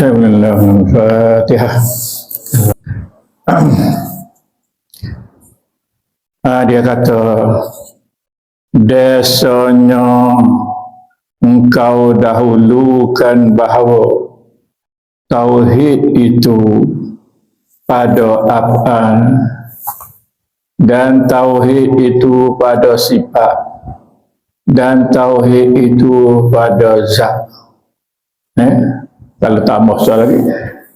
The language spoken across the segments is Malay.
Bismillahirrahmanirrahim. Ah, dia kata desanya engkau dahulukan bahawa tauhid itu pada afan dan tauhid itu pada sifat dan tauhid itu pada zat. Eh? Kalau tak masalah lagi,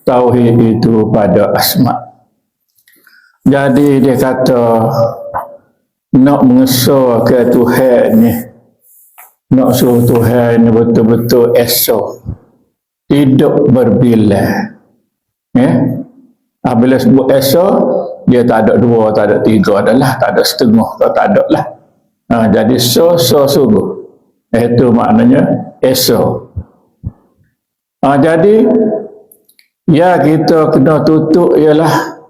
tauhid itu pada asma. Jadi dia kata nak mengesah ke Tuhan ni, nak suruh Tuhan ni betul-betul esok, tidak berbilang. Eh? Apabila sebut esok, dia tak ada dua, tak ada tiga adalah, tak ada setengah, tak, tak ada lah. Ha, jadi so, so sungguh. Itu maknanya esok. Ha, jadi, ya kita kena tutup ialah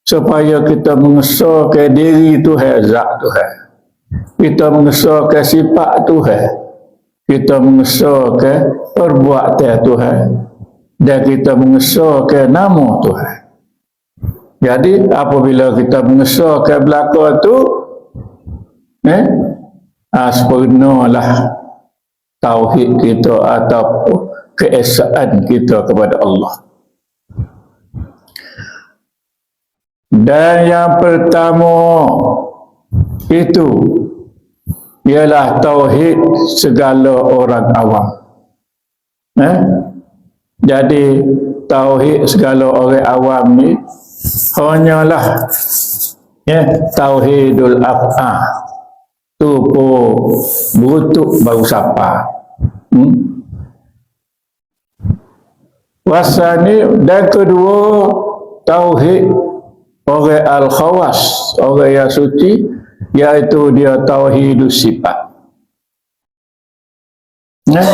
supaya kita mengesahkan diri Tuhan, zat Tuhan. Kita mengesahkan sifat Tuhan. Kita mengesahkan perbuatan Tuhan. Dan kita mengesahkan nama Tuhan. Jadi apabila kita mengesahkan belakang itu, eh, ah, sepenuhlah tauhid kita atau keesaan kita kepada Allah. Dan yang pertama itu ialah tauhid segala orang awam. Eh? Jadi tauhid segala orang awam ni hanyalah ya tauhidul af'a tu pun butuh baru siapa hmm? Wasani dan kedua tauhid orang al-khawas orang yang suci iaitu dia tauhidus sifat ya?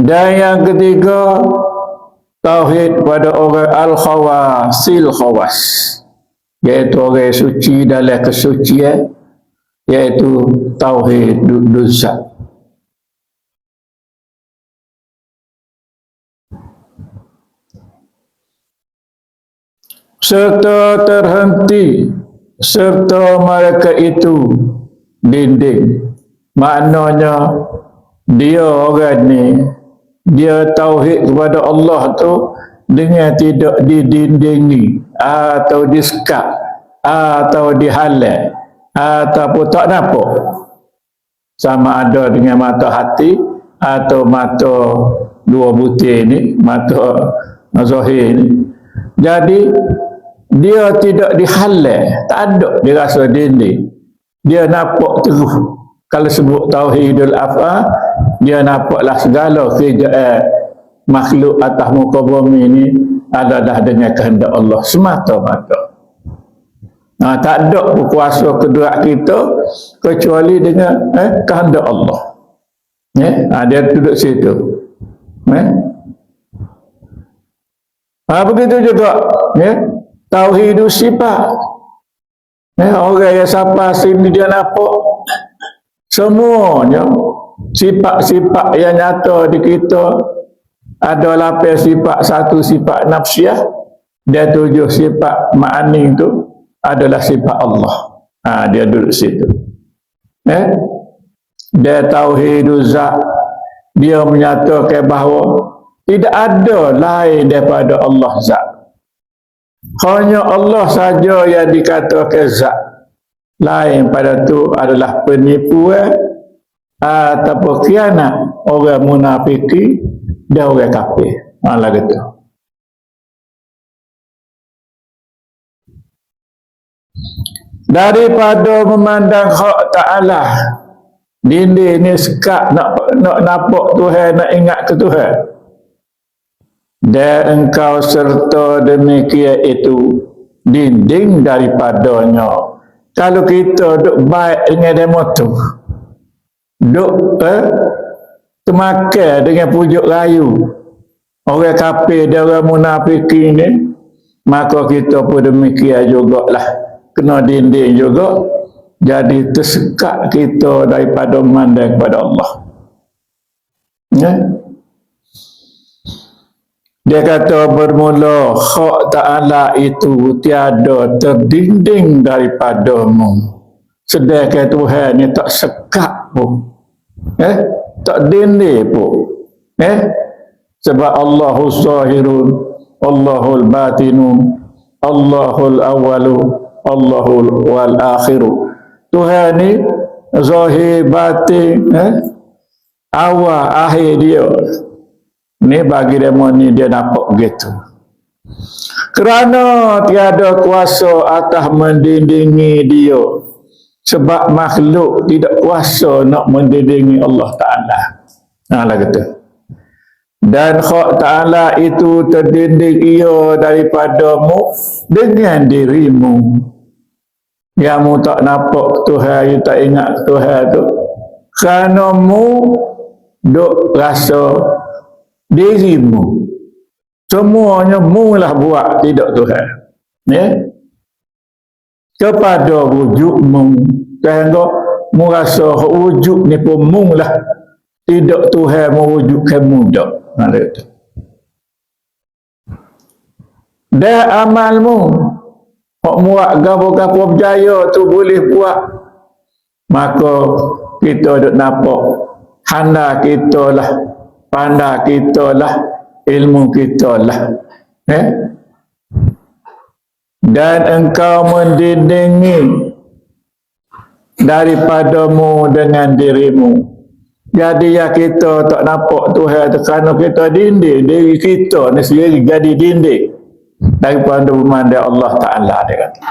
dan yang ketiga tauhid pada orang al-khawasil khawas iaitu orang suci dalam kesucian iaitu tauhid dosa serta terhenti serta mereka itu dinding maknanya dia orang ni dia tauhid kepada Allah tu dengan tidak didindingi atau disekat atau dihalal ataupun tak nampak. Sama ada dengan mata hati atau mata dua butir ni mata zahir ni. Jadi dia tidak dihalal tak ada dia rasa dinding dia nampak terus kalau sebut tauhidul afa dia nampaklah segala kerjaan eh, makhluk atas muka bumi ini adalah dengan kehendak Allah semata-mata. Nah, tak ada kuasa kedua kita kecuali dengan eh, kehendak Allah. Ya, nah, dia duduk situ. Eh? Nah, begitu juga ya, tauhid sifat. Eh, orang yang siapa sini dia nampak. Semuanya sifat-sifat yang nyata di kita ada lapan sifat satu sifat nafsiah dan tujuh sifat ma'ani itu adalah sifat Allah. Ha, dia duduk situ. Eh? dia tauhidul zat. Dia menyatakan bahawa tidak ada lain daripada Allah zat hanya Allah saja yang dikatakan zat lain pada tu adalah penipuan ataupun khianat orang munafiki dan orang kafir. Malah gitu. Daripada memandang hak Ta'ala Dinding ni sekat nak, nak nampak Tuhan, nak ingat ke Tuhan Dan engkau serta demikian itu Dinding daripadanya. Kalau kita duduk baik dengan demo tu duk eh, termakan dengan pujuk rayu orang kafir dan orang munafik ini maka kita pun demikian jugalah. Kena dinding juga jadi tersekat kita daripada memandang kepada Allah. Ya? Dia kata bermula hak ta'ala itu tiada terdinding daripadamu. Sedangkan Tuhan ni tak sekat pun. Eh? Tak dinding pun. Eh? Sebab Allahul Zahirun Allahul Batinun Allahul Awalu Allahul Wal Akhiru. Tuhan ni Zahir Batin eh? Awal akhir dia Ni bagi demo ni dia nampak begitu. Kerana tiada kuasa atas mendindingi dia. Sebab makhluk tidak kuasa nak mendindingi Allah Ta'ala. Nah lah kata. Dan khak Ta'ala itu terdinding ia daripadamu dengan dirimu. Yang mu tak nampak Tuhan, you tak ingat Tuhan tu. Kerana mu duk rasa dirimu. Semuanya mulah buat tidak Tuhan. Ya? Kepada wujudmu. Sehingga mu rasa wujud ni pun mulah tidak Tuhan mewujudkan mudah. Ada itu dan amalmu. Hak muak gapo-gapo berjaya tu boleh buat. Maka kita duk nampak handa kita lah pandai kita lah ilmu kita lah. Eh? dan engkau mendindingi daripadamu dengan dirimu. Jadi ya kita tak nampak Tuhan kerana kita dinding diri kita ni sendiri jadi dinding. Daripada memandai Allah Ta'ala dia kata.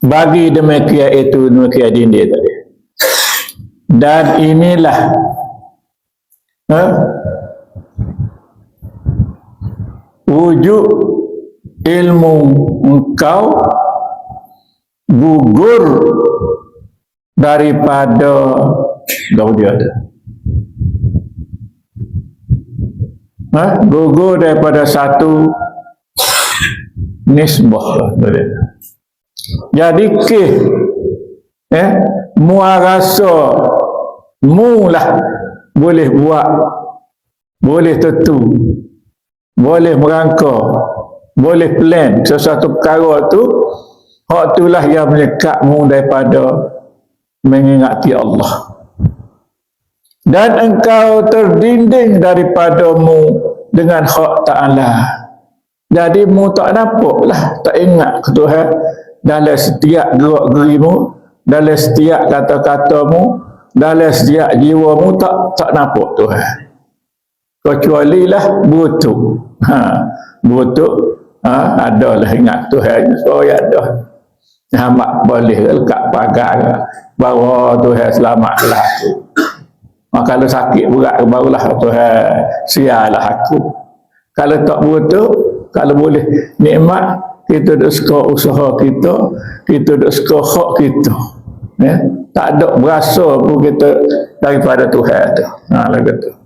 Bagi demikian itu demikian dinding tadi dan inilah eh, wujud ilmu engkau gugur daripada kau dia ada. Eh, gugur daripada satu nisbah. Jadi ke eh muarasa mulah boleh buat boleh tentu boleh merangka boleh plan sesuatu perkara tu hak itulah yang menyekatmu daripada mengingati Allah. Dan engkau terdinding daripadamu dengan hak ta'ala. Jadi mu tak nampak lah tak ingat ke Tuhan. Dalam setiap gerak gerimu dalam setiap kata-katamu dalam setiap jiwa mu tak tak nampak Tuhan. Kecuali lah butuh ha, butuh ha, ada lah ingat Tuhan. So ya ada Hamak boleh lekat pagar bawa Tuhan selamatlah aku. Ha, kalau sakit berat barulah Tuhan sialah aku. Kalau tak butuh kalau boleh nikmat kita dah suka usaha kita kita dah suka hak kita. Ya? Tak ada berasa pun kita daripada Tuhan tu. Ha lah kata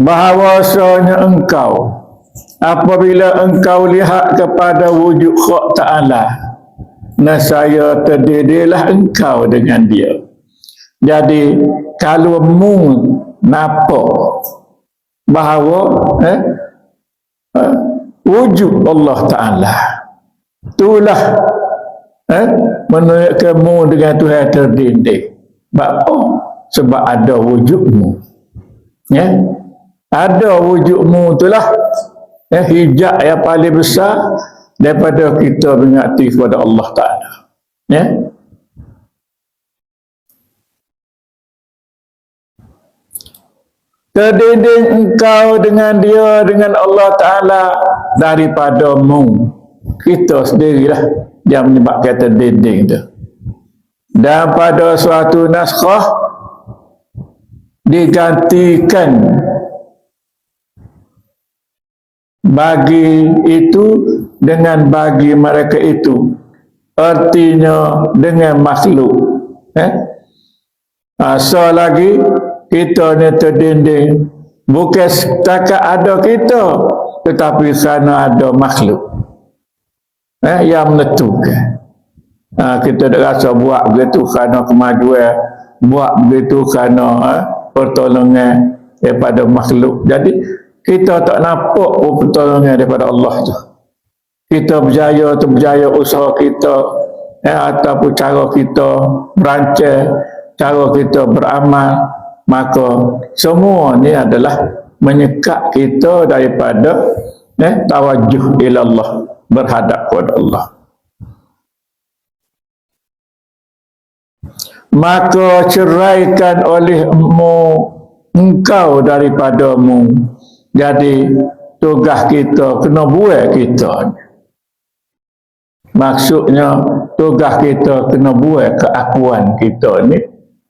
bahawasanya engkau apabila engkau lihat kepada wujud hak ta'ala nasaya terdirilah engkau dengan dia. Jadi kalau mu napa bahawa eh, eh, wujud Allah Ta'ala itulah eh, menunjukkanmu dengan Tuhan terdinding. Sebab apa? Sebab ada wujudmu. Ya? Ada wujudmu itulah ya, hijab yang paling besar daripada kita mengakti kepada Allah Ta'ala. Ya? Terdinding engkau dengan dia, dengan Allah Ta'ala daripadamu. Kita sendirilah yang menyebabkan terdinding tu dan pada suatu naskah digantikan bagi itu dengan bagi mereka itu artinya dengan makhluk eh? asal lagi kita ni terdinding bukan setakat ada kita tetapi sana ada makhluk eh, yang menentukan. Ha, kita dah rasa buat begitu kerana kemajuan buat begitu kerana eh, pertolongan daripada makhluk. Jadi kita tak nampak pun pertolongan daripada Allah tu. Kita berjaya tu berjaya usaha kita eh, ataupun cara kita berancang, cara kita beramal, maka semua ni adalah menyekat kita daripada eh, tawajuh ila Allah, berhadap kepada Allah. maka ceraikan olehmu engkau daripadamu. Jadi tugas kita kena buat kita maksudnya tugas kita kena buat keakuan kita ni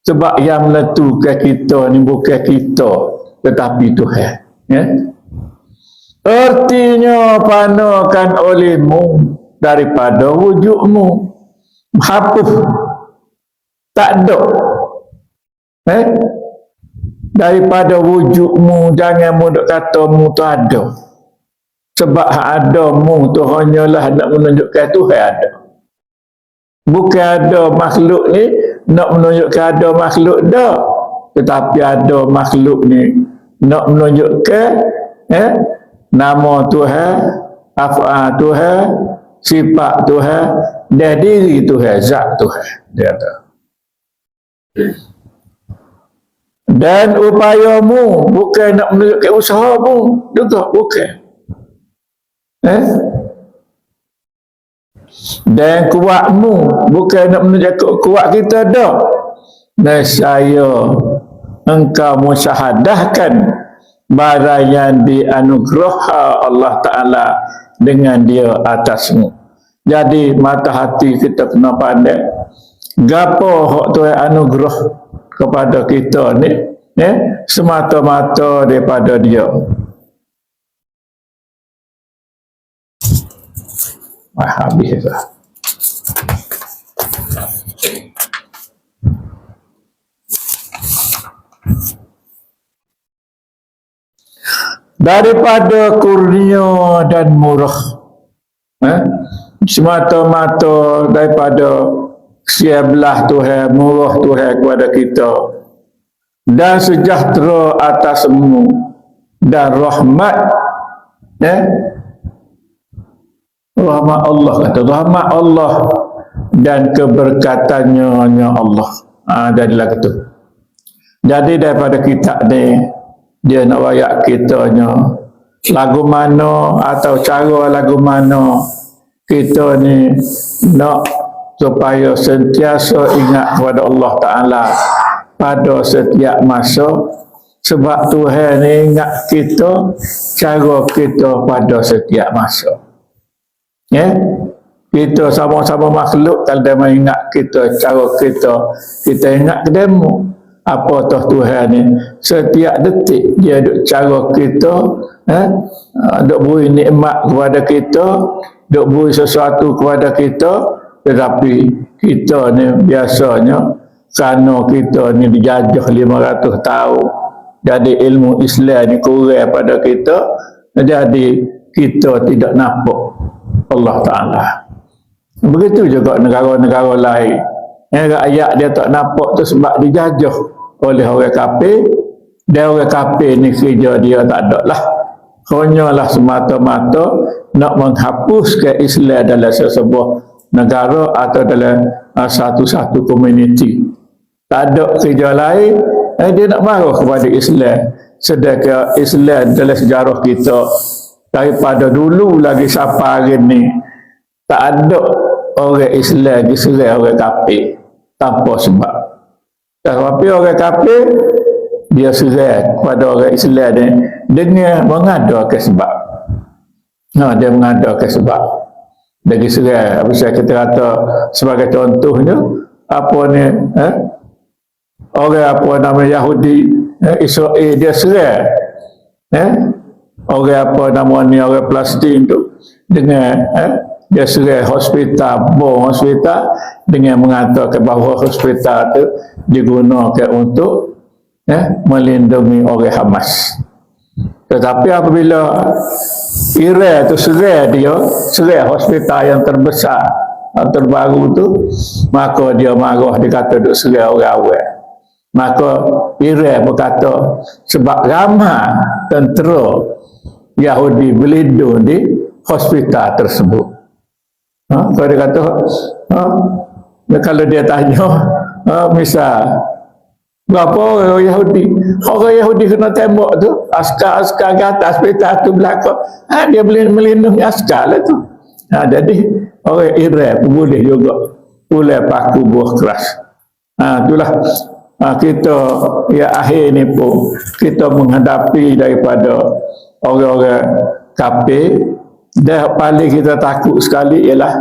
sebab yang menentukan kita ni bukan kita tetapi Tuhan ya. Artinya panakan olehmu daripada wujudmu. Hapus. Tak ada. Eh daripada wujudmu jangan mu duk kata mu tu ada. Sebab ada mu tu hanyalah nak menunjukkan Tuhan ada bukan ada makhluk ni nak menunjukkan ada makhluk dah tetapi ada makhluk ni nak menunjukkan eh nama Tuhan af'al Tuhan sifat Tuhan dan diri Tuhan zat Tuhan. Dia kata. Dan upayamu bukan nak menunjukkan usahamu. Juga bukan. Eh? Dan kuatmu bukan nak menunjukkan kuat kita dah. Nescaya engkau musyahadahkan barang yang dianugerah Allah Ta'ala dengan dia atasmu. Jadi mata hati kita kena pandai gapo hak Tuhan anugerah kepada kita ni ya semata-mata daripada dia ah habis dah daripada kurnia dan murah eh? semata-mata daripada siablah Tuhan, murah Tuhan kepada kita dan sejahtera atasmu dan rahmat eh? Rahmat Allah. Kata rahmat Allah dan keberkatannya Allah. Ha, jadilah itu jadi daripada kita ni dia nak wayak kitanya lagu mana atau cara lagu mana kita ni nak supaya sentiasa ingat kepada Allah Ta'ala pada setiap masa. Sebab Tuhan ni ingat kita cara kita pada setiap masa ya? Kita sama-sama makhluk kalau dia mengingat kita cara kita. Kita ingat ke demo apa toh Tuhan ni. Setiap detik dia ada cara kita eh duk beri nikmat kepada kita duk beri sesuatu kepada kita tetapi kita ni biasanya kerana kita ni dijajah 500 tahun. Jadi ilmu Islam ni kurang pada kita jadi kita tidak nampak Allah Ta'ala begitu juga negara-negara lain yang ayat dia tak nampak tu sebab dijajah oleh orang kafir dan orang kafir ni kerja dia tak ada lah hanyalah semata-mata nak menghapuskan Islam dalam sesebuah negara atau dalam uh, satu-satu komuniti. Tak ada kerja lain, eh, dia nak marah kepada Islam. Sedangkan Islam dalam sejarah kita daripada dulu lagi siapa hari ni tak ada orang Islam diserai orang kafir tanpa sebab. Tapi orang kafir dia serai kepada orang Islam ni dengan mengadakan sebab. Nah, dia mengadakan sebab dari serai apa saya kata kata sebagai contohnya apa ni eh? orang apa nama Yahudi eh? Israel dia serai eh? Orang apa nama ni orang Palestin tu dengan eh? dia serai hospital bom hospital dengan mengatakan bahawa hospital tu digunakan untuk eh? melindungi orang Hamas tetapi apabila Iran tu serai dia, serai hospital yang terbesar, yang terbaru tu, maka dia marah, dia kata duk serai orang awal. maka Iran berkata sebab ramai tentera Yahudi berlindung di hospital tersebut ha? kalau dia kata ha? kalau dia tanya ha? misal berapa orang Yahudi orang Yahudi kena tembak tu askar-askar ke atas hospital tu belakang ha? dia boleh melindungi askar lah tu ha? jadi orang Iran pun boleh juga boleh paku buah keras ha, itulah ha, kita ya akhir ni pun kita menghadapi daripada orang-orang kafir dan paling kita takut sekali ialah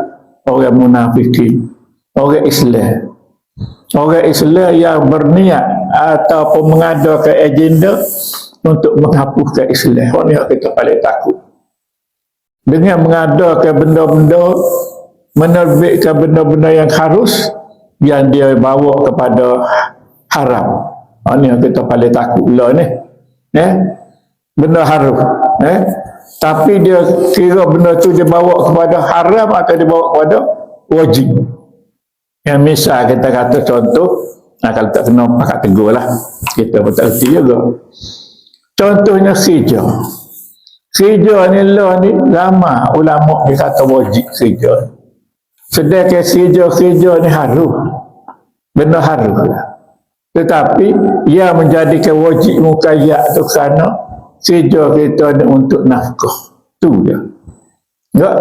orang munafikin orang Islam orang Islam yang berniat ataupun mengadakan agenda untuk menghapuskan Islam orang ni kita paling takut dengan mengadakan benda-benda menerbitkan benda-benda yang harus yang dia bawa kepada haram. Ha, ni yang kita paling takut pula ni. Eh? Benda haram. Eh? Tapi dia kira benda tu dia bawa kepada haram atau dia bawa kepada wajib. Yang misal kita kata contoh, nah kalau tak kena pakai tegur lah. Kita pun tak kerti juga. Contohnya khijah. Khijah ni lah ni lama ulama dia kata wajib khijah. Sedangkan khijah-khijah ni harum. Benda harum lah. Tetapi ia menjadikan wajib mukayyat tu kerana kerja kita ni untuk nafkah. Tu dia. Ya,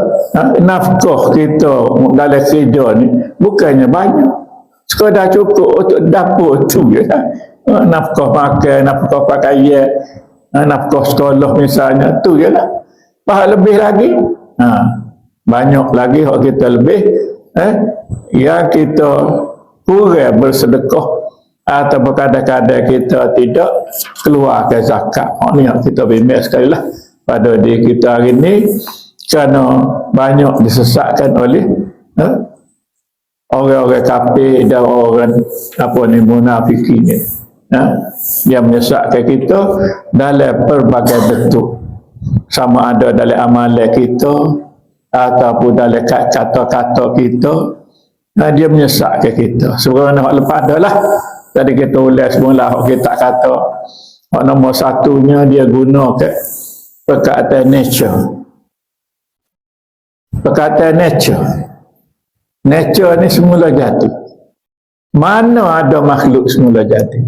nafkah kita dalam kerja ni bukannya banyak. Sekadar cukup untuk dapur tu ya. Nafkah makan, nafkah pakaian, nafkah sekolah misalnya tu je lah. Faham lebih lagi? Ha, banyak lagi kalau kita lebih eh, yang kita kurang bersedekah atau kadang-kadang kita tidak keluarkan zakat. Oh, ni yang kita bimbing sekali lah pada diri kita hari ini kerana banyak disesatkan oleh eh, orang-orang kafir dan orang apa ni munafik ini. Eh, yang menyesatkan kita dalam pelbagai bentuk. Sama ada dalam amalan kita ataupun dalam kata-kata kita nah, dia menyesatkan kita. Sebenarnya hak lepas adalah Tadi kita tulis semula kita kata hak nombor satunya dia guna ke perkataan nature. Perkataan nature. Nature ni semula jadi. Mana ada makhluk semula jadi.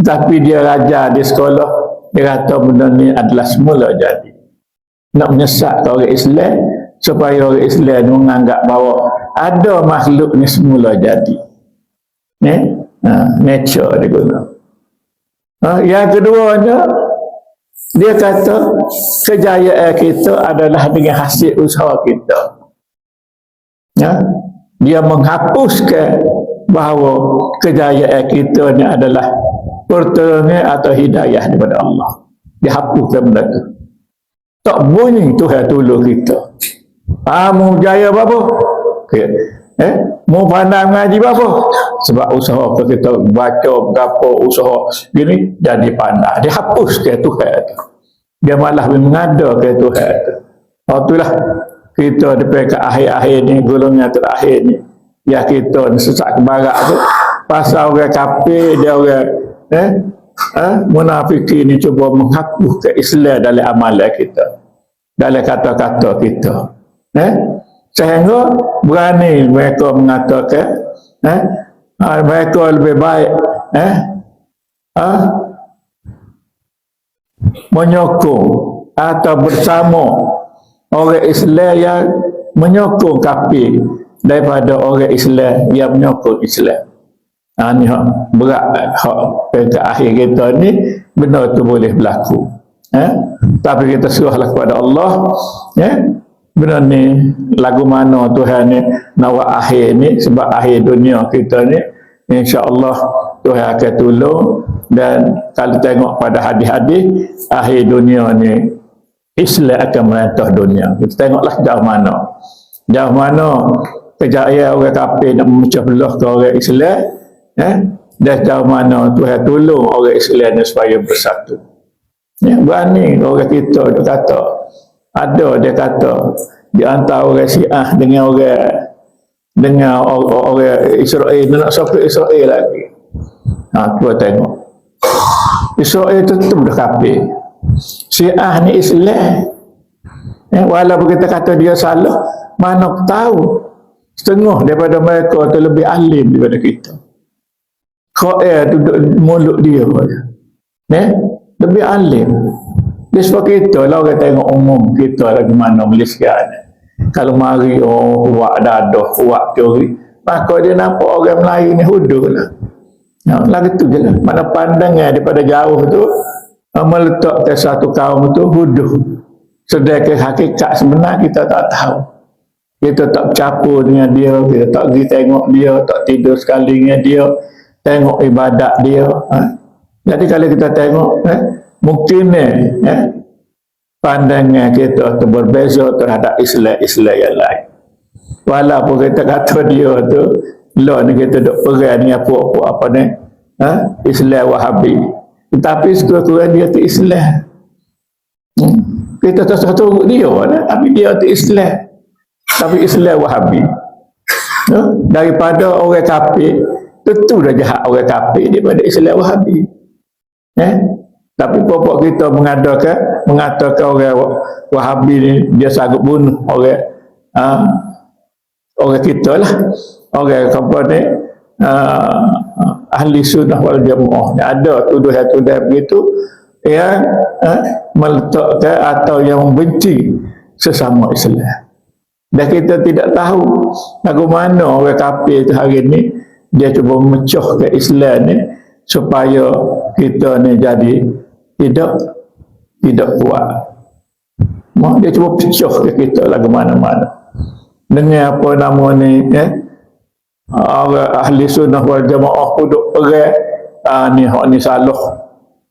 Tapi dia raja di sekolah, dia kata benda ni adalah semula jadi. Nak menyesat orang Islam, supaya orang Islam menganggap bahawa ada makhluk ni semula jadi. Eh? Ha, nature dia guna. Ha, yang keduanya dia kata kejayaan kita adalah dengan hasil usaha kita. Ya? dia menghapuskan bahawa kejayaan kita ni adalah pertolongan atau hidayah daripada Allah. Dia hapuskan benda tu. Tak bunyi Tuhan tolong kita. Ah, mau jaya apa-apa? Okay. Eh? mau pandang ngaji apa sebab usaha kita baca berapa usaha. Gini jadi pandai. Dia hapus ke Tuhan dia malah mengada ke Tuhan oh, itulah kita depan ke akhir-akhir ni golongan terakhir ni. Ya kita ni sesak ke barat tu. Pasal orang kafir dia orang eh, eh? Munafik ni cuba menghapus ke Islam dalam amalan kita. Dalam kata-kata kita. Eh sehingga berani mereka mengatakan eh ha, mereka lebih baik eh ha, menyokong atau bersama orang Islam yang menyokong kafir daripada orang Islam yang menyokong Islam. Ha, ni hak berat hak ke akhir kita ni benda tu boleh berlaku. Eh? Tapi kita serahlah kepada Allah. Eh? Benda ni lagu mana Tuhan ni nak akhir ni sebab akhir dunia kita ni insya-Allah Tuhan akan tolong dan kalau tengok pada hadis-hadis akhir dunia ni Islam akan merentah dunia. Kita tengoklah jauh mana. Jauh mana kejayaan orang kafir nak memecah belah ke orang Islam eh? dan jauh mana Tuhan tolong orang Islam ni supaya bersatu. Ya, berani orang kita kata ada dia kata di antara orang Syiah dengan orang dengan orang, Israel dia nak sokong Israel lagi Ha, tu tengok. Israel tetap dah kafir. Syiah ni Islam. Eh, walaupun kita kata dia salah, mana tahu setengah daripada mereka tu lebih alim daripada kita. Khair tu duduk mulut dia. Eh, lebih alim. Dia sebab kita lah orang tengok umum kita lagi mana Malaysia ni. Kalau mari oh, buat dadah, buat teori, maka dia nampak orang Melayu ni huduh lah. Ya, lagu tu je lah. Mana pandangan daripada jauh tu, ah, meletakkan satu kaum tu huduh. Sedangkan hakikat sebenar kita tak tahu. Kita tak bercampur dengan dia, kita tak pergi tengok dia, tak tidur sekali dengan dia, tengok ibadat dia. Ha? Jadi kalau kita tengok, eh, mungkin eh, pandangan kita tu berbeza terhadap Islam-Islam yang lain. Walaupun kita kata dia tu, lah ni kita duk perang ni apa-apa apa ni, ha? Islam Wahabi. Tetapi sekurang-kurang dia tu Islam. Hmm. Kita tak satu dia, nah? tapi dia tu Islam. Tapi Islam Wahabi. Ha? Daripada orang kafir, tentu dah jahat orang kafir daripada Islam Wahabi. Eh? Tapi pokok kita mengadakan mengatakan orang Wahabi ni dia sanggup bunuh orang uh, orang kita lah. Orang apa ni uh, ahli sunnah wal jamaah. Ada tuduhan-tuduhan begitu yang uh, meletakkan atau yang membenci sesama Islam. Dan kita tidak tahu bagaimana orang kafir tu hari ni dia cuba memecah ke Islam ni supaya kita ni jadi tidak tidak kuat. Mak dia cuba pecah ke kita lah ke mana-mana. Dengan apa nama ni, eh? Orang ahli sunnah wal jamaah duduk perang. Ah, ni, hak ni salah.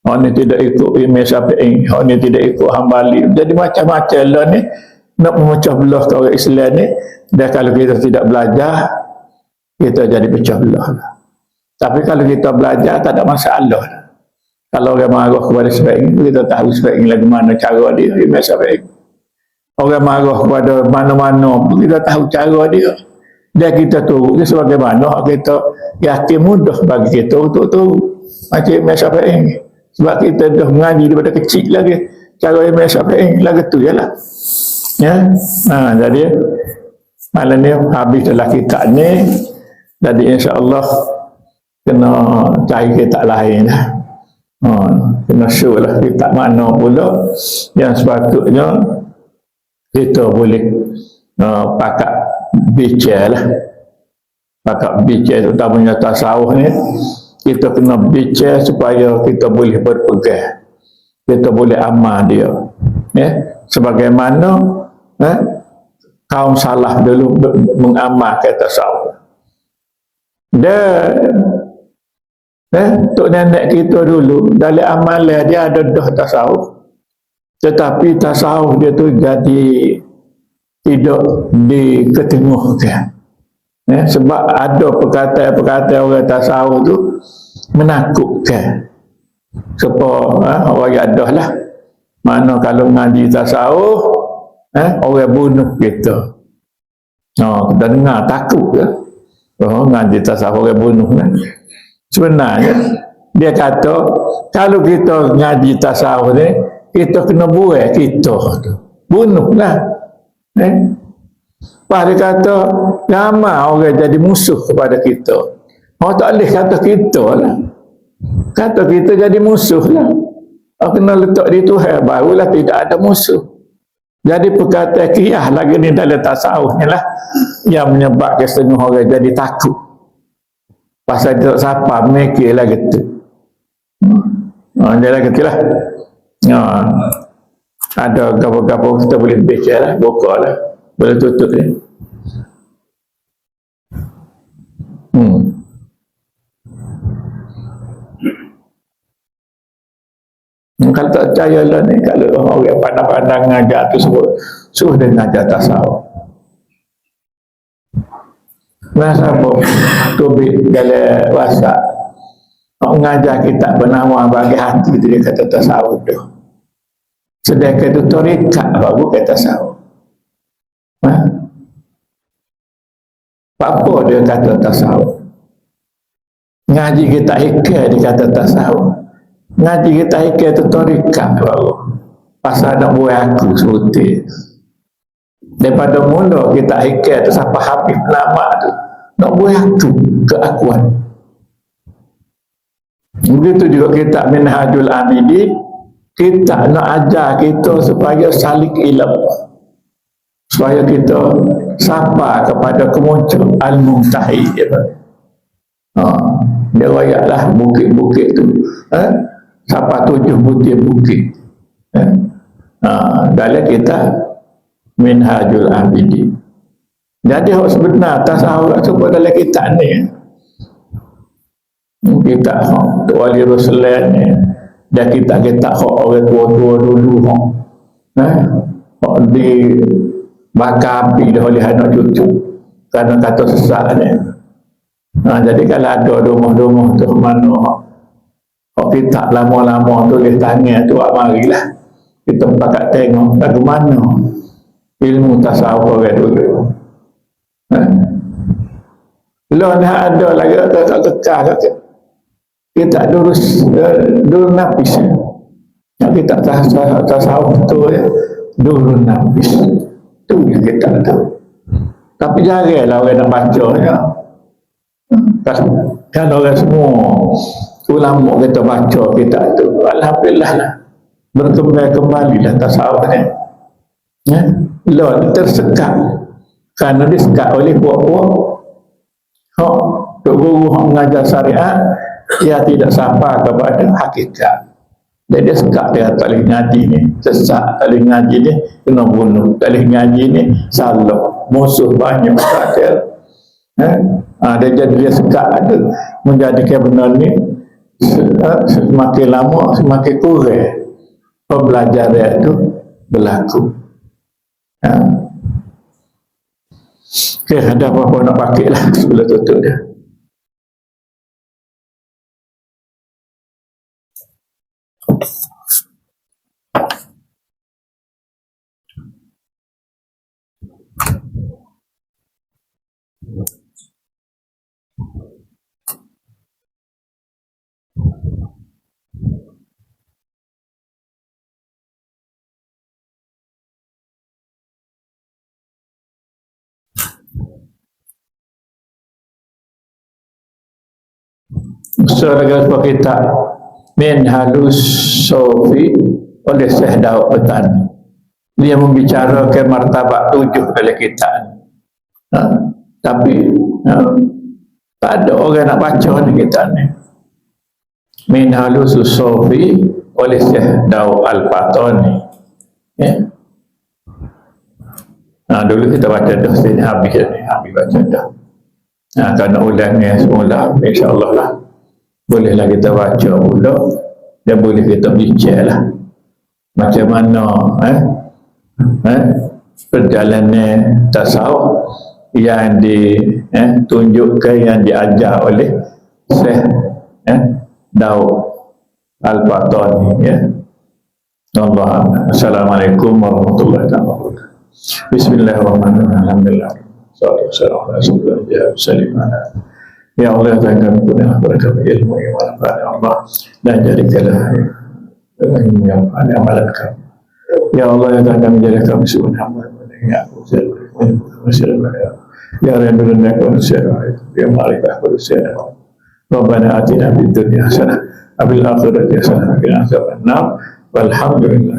Hak ni tidak ikut imam syafi'i. Hak ni tidak ikut hambali. Jadi macam-macam lah ni. Nak memecah belah ke orang Islam ni. Dan kalau kita tidak belajar, kita jadi pecah belah lah. Tapi kalau kita belajar, tak ada masalah lah. Kalau orang marah kepada sebab ini, kita tahu sebab ini lagi mana cara dia, dia biasa baik. Orang marah kepada mana-mana, kita tahu cara dia. Dan kita tahu, dia sebagaimana kita yakin mudah bagi kita untuk tahu. Macam biasa baik ini. Sebab kita dah mengaji daripada kecil lagi. Cara yang biasa baik ini, lagi tu je lah. Ya? Ha, jadi, malam ni habis dalam kitab ni. Jadi insyaAllah, kena cari kitab lain lah. Ha, kena show lah. Kita mana pula yang sepatutnya kita boleh uh, pakat bicara lah. Pakat bicara terutamanya tasawuf ni kita kena bicara supaya kita boleh berpegang. Kita boleh amal dia. Ya? Sebagaimana eh, kaum salah dulu mengamalkan tasawuf dan Eh, tok nenek kita dulu dalam amalan dia ada dah tasawuf. Tetapi tasawuf dia tu jadi tidak diketengahkan. Eh, sebab ada perkataan-perkataan orang tasawuf tu menakutkan. Sebab eh, orang yadah lah. Mana kalau ngaji tasawuf, eh, orang bunuh kita. Oh, kita dengar takut ke? Oh, ngaji tasawuf orang bunuh kan? Sebenarnya dia kata kalau kita ngaji tasawuf ni kita kena buat kita tu. Bunuhlah. Eh? Pada kata ramai orang jadi musuh kepada kita. Orang tak boleh kata kita lah. Kata kita jadi musuh lah. Orang kena letak di Tuhan barulah tidak ada musuh. Jadi perkataan kiyah lagi ni dalam tasawuf ni lah. Yang menyebabkan setengah orang jadi takut pasal dia tak mikir lah gitu ha, dia lah gitu lah. Ha, ada gapa-gapa kita boleh baca lah buka lah boleh tutup ni hmm. kalau tak percaya lah ni kalau orang pandang-pandang ngajar tu suruh suruh dia ngajar tasawuf Masa apa? Dalam wasa. Mengajar kita bernama bagi hati dia kata tasawuf tu. Sedangkan itu torikat baru kata tasawuf. Ha? Apa dia kata tasawuf? ngaji kita hikah dia kata tasawuf ngaji kita hikah itu torikat baru pasal nak buat aku sebutir daripada mula kita hikah tu siapa habib nama tu nak buat aku keakuan begitu juga kita minhajul amidi kita nak ajar kita supaya salik ilmu supaya kita sapa kepada kemuncul al-muntahi ha, dia rayaklah bukit-bukit tu ha? sapa tujuh butir bukit ha? ha, dalam kita minhajul abidi jadi hak sebenar tasawuf tu dalam kita ni kita hak wali rasulullah ni. Dan kita kita hak orang tua-tua dulu hak. Ha? di bakar api dah oleh anak cucu. Kerana kata sesak ni. Ha, jadi kalau ada rumah-rumah tu mana kalau kita lama-lama tulis tangan tu marilah. Kita pakat tengok lagu mana ilmu tasawuf orang dulu lo nak ada lagi tak tekah kita lurus dulu napis kita tasawuf tu ya dulu napis itu yang kita tahu. Tapi jaranglah orang nak baca ya. Kan orang semua ulama kita baca kita tu. Alhamdulillah lah. Berkembang kembali lah tasawuf ni. Ya. Lord tersekat. Kerana disekat oleh buah-buah. Ha. Tok guru mengajar syariat. Ia tidak sampai kepada hakikat. Jadi dia sekat dia tak boleh ngaji ni. Sesak tak boleh ngaji ni. Kena bunuh. Tak boleh ngaji ni. Salah. Musuh banyak. Sakit. Eh? Ha, dia jadi dia sekat ada. Menjadikan benar ni. Ha, semakin lama semakin kurang. Pembelajaran itu berlaku. Ha. Okay, ada apa-apa nak pakai lah sebelum tutup dia. Surah sebuah kitab Min halus sofi oleh Syekh Daud Petan Dia membicarakan martabat tujuh dalam kitab ha? Tapi ha? Tak ada orang nak baca ni kitab ni Min halus sofi oleh Syekh Daud Al-Patani ya? Ha, dulu kita baca dah sini habis ni, habis baca dah. Ha, kalau ulang ni semula, insyaAllah lah bolehlah kita baca pula. Dan boleh kita bincang lah. Macam mana eh, eh, perjalanan tasawuf yang ditunjukkan eh, yang diajar oleh Syekh eh, Daud Al-Fatani ya. Allah Assalamualaikum warahmatullahi wabarakatuh. Bismillahirrahmanirrahim. Alhamdulillah. Assalamualaikum warahmatullahi wabarakatuh Ya Allah dan kami punya berkat ilmu yang manfaat ya Allah dan jadikanlah ilmu yang amalan kami. Ya Allah dan kami jadikan kami sebuah hamba ya aku Ya Rabbi lana manusia ya Malikah manusia. Rabbana atina fid dunya hasanah wa fil akhirati hasanah wa qina adzabannar walhamdulillah